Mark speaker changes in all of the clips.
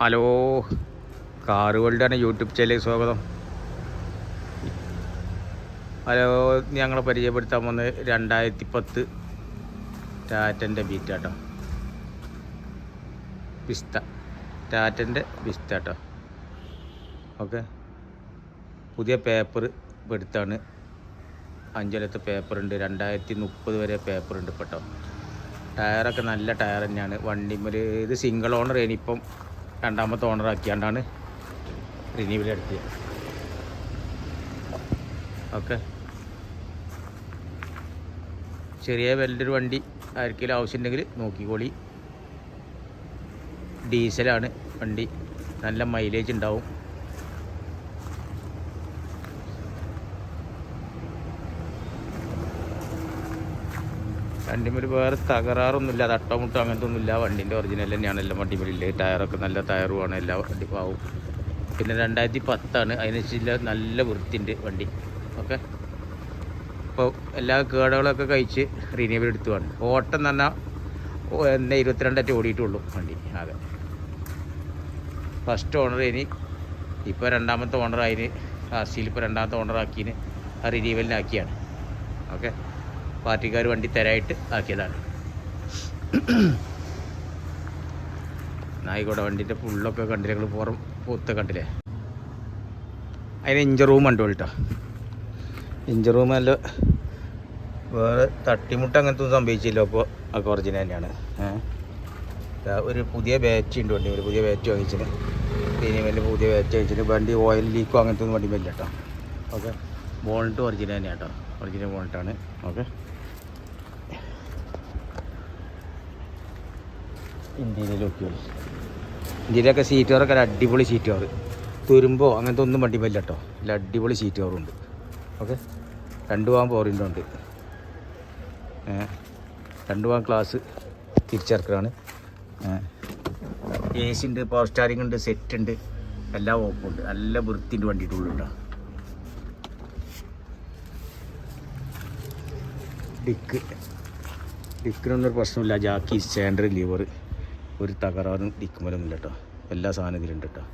Speaker 1: Hello. Car വേൾഡാണ് YouTube ചാനലിലേക്ക് സ്വാഗതം. Hello ഞങ്ങളെ പരിചയപ്പെടുത്താൻ വന്ന് രണ്ടായിരത്തി പത്ത് ടാറ്റന്റെ ബീറ്റാട്ടോ പിസ്ത ടാറ്റന്റെ പിസ്താട്ടോ ഓക്കെ. പുതിയ പേപ്പർ എടുത്താണ്. അഞ്ചലത്തെ പേപ്പറുണ്ട്. രണ്ടായിരത്തി മുപ്പത് വരെ പേപ്പറുണ്ട് കേട്ടോ ടയറൊക്കെ നല്ല ടയർ തന്നെയാണ്. വണ്ടിമ്മൽ ഇത് സിംഗിൾ ഓണർ ഇനിയിപ്പം രണ്ടാമത്തെ ഓണർ ആക്കിയാണ്ടാണ് റിന്യൂവൽ എടുത്തത്. ഓക്കെ ചെറിയ വലിയൊരു വണ്ടി ആർക്കെങ്കിലും ആവശ്യമുണ്ടെങ്കിൽ നോക്കിക്കോളി. ഡീസലാണ് വണ്ടി. നല്ല മൈലേജ് ഉണ്ടാവും വണ്ടിമേൽ വേറെ തകരാറൊന്നുമില്ല അത് അട്ടമുട്ടോ അങ്ങനത്തെ ഒന്നുമില്ല വണ്ടീന്റെ ഒറിജിനൽ തന്നെയാണ് എല്ലാം വണ്ടിമേലില്ലേ ടയറൊക്കെ നല്ല ടയറുമാണ് എല്ലാ വണ്ടിപ്പാവും പിന്നെ രണ്ടായിരത്തി പത്താണ് അതിനനുസരിച്ച് നല്ല വൃത്തിയുണ്ട് വണ്ടി. ഓക്കെ? അപ്പോൾ എല്ലാ കേടുകളൊക്കെ കഴിച്ച് റിന്യൂവൽ എടുത്തു വേണം ഓട്ടം എന്ന് പറഞ്ഞാൽ എന്നെ ഇരുപത്തിരണ്ടായിട്ട് ഓടിയിട്ടുള്ളൂ വണ്ടി അതെ ഫസ്റ്റ് ഓണർ ഇനി ഇപ്പോൾ രണ്ടാമത്തെ ഓണർ അതിന് ആർസിയിൽ ഇപ്പോൾ രണ്ടാമത്തെ ഓണർ ആക്കിയതിന് ആ റിന്യൂവലിനാക്കിയാണ് ഓക്കെ? പാർട്ടിക്കാർ വണ്ടി തരായിട്ട് ആക്കിയതാണ്. നായിക്കോട്ടെ വണ്ടിന്റെ ഫുള്ളൊക്കെ കണ്ടില്ലേ? ഞങ്ങൾ പുറം പൂത്ത കണ്ടില്ലേ? അതിന് ഇഞ്ചർ റൂം ഉണ്ട് കേട്ടോ ഇഞ്ചർ റൂം നല്ല വേറെ തട്ടിമുട്ട് അങ്ങനത്തെ ഒന്നും സംഭവിച്ചില്ല. അപ്പോൾ ഒക്കെ ഒറിജിനൽ തന്നെയാണ്. ഒരു പുതിയ ബാറ്റ് ഉണ്ട് വണ്ടി ഒരു പുതിയ ബാറ്റ് വാങ്ങിച്ചിന്. ഇനി വലിയ പുതിയ ബാറ്റ് വാങ്ങിച്ചിന്. വണ്ടി ഓയിൽ ലീക്കോ അങ്ങനത്തെ ഒന്നും വണ്ടി വരില്ല കേട്ടോ ഓക്കെ? ബോൾട്ട് ഒറിജിനൽ തന്നെയാണ് കേട്ടോ ഒറിജിനൽ ബോൾട്ടാണ് ഓക്കെ? ഇന്ത്യയിലെ നോക്കിയോളി ഇന്ത്യയിലൊക്കെ സീറ്റ് കവറൊക്കെ അടിപൊളി സീറ്റ് കവർ തുരുമ്പോ അങ്ങനത്തെ ഒന്നും വണ്ടി പറ്റില്ല കേട്ടോ നല്ല അടിപൊളി സീറ്റ് കവറുണ്ട് ഓക്കെ രണ്ട് പോകാൻ പോറിന്റുണ്ട് രണ്ട് പോകാൻ ക്ലാസ് തിരിച്ചിറക്കലാണ്. എ സി ഉണ്ട് പവർ സ്റ്റാരിംഗ് ഉണ്ട് സെറ്റ് ഉണ്ട്. എല്ലാം ഓപ്പുണ്ട് നല്ല വൃത്തിന്റെ വണ്ടിയുടെ ഉള്ളിലുണ്ടോ ഡിക്ക് ഡിക്കിനൊന്നും ഒരു പ്രശ്നമില്ല ജാക്കി സ്റ്റാൻഡർ ലിവർ ഒരു തകരാറും ഡിക്കുമലൊന്നുമില്ല കേട്ടോ. എല്ലാ സാധനം ഇതിലുണ്ട് കേട്ടോ.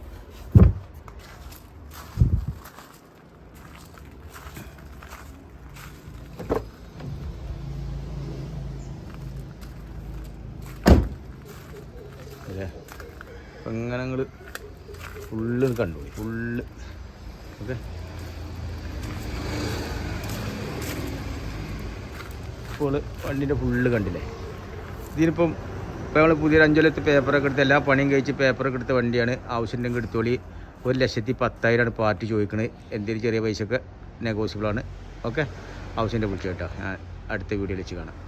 Speaker 1: അല്ലേ? അപ്പം ഇങ്ങനെ നിങ്ങൾ ഫുള്ള് കണ്ടോളി ഫുള്ള് ഓക്കെ? ഇപ്പോൾ വണ്ടിന്റെ ഫുള്ള് കണ്ടില്ലേ? ഇതിനിപ്പം ഇപ്പോൾ നമ്മൾ പുതിയൊരു അഞ്ചൊലത്ത് പേപ്പറൊക്കെ എടുത്ത് എല്ലാ പണിയും കഴിച്ച് പേപ്പറൊക്കെ എടുത്ത വണ്ടിയാണ്. ആവശ്യമുണ്ടെങ്കിൽ എടുത്തോളി. ഒരു ലക്ഷത്തി പത്തായിരമാണ് പാർട്ടി ചോദിക്കുന്നത് എന്തെങ്കിലും ചെറിയ പൈസയൊക്കെ നെഗോസിബിളാണ് ഓക്കെ ആവശ്യന്റെ വിളിച്ചു കേട്ടോ. ഞാൻ അടുത്ത വീഡിയോയിൽ വെച്ച് കാണാം.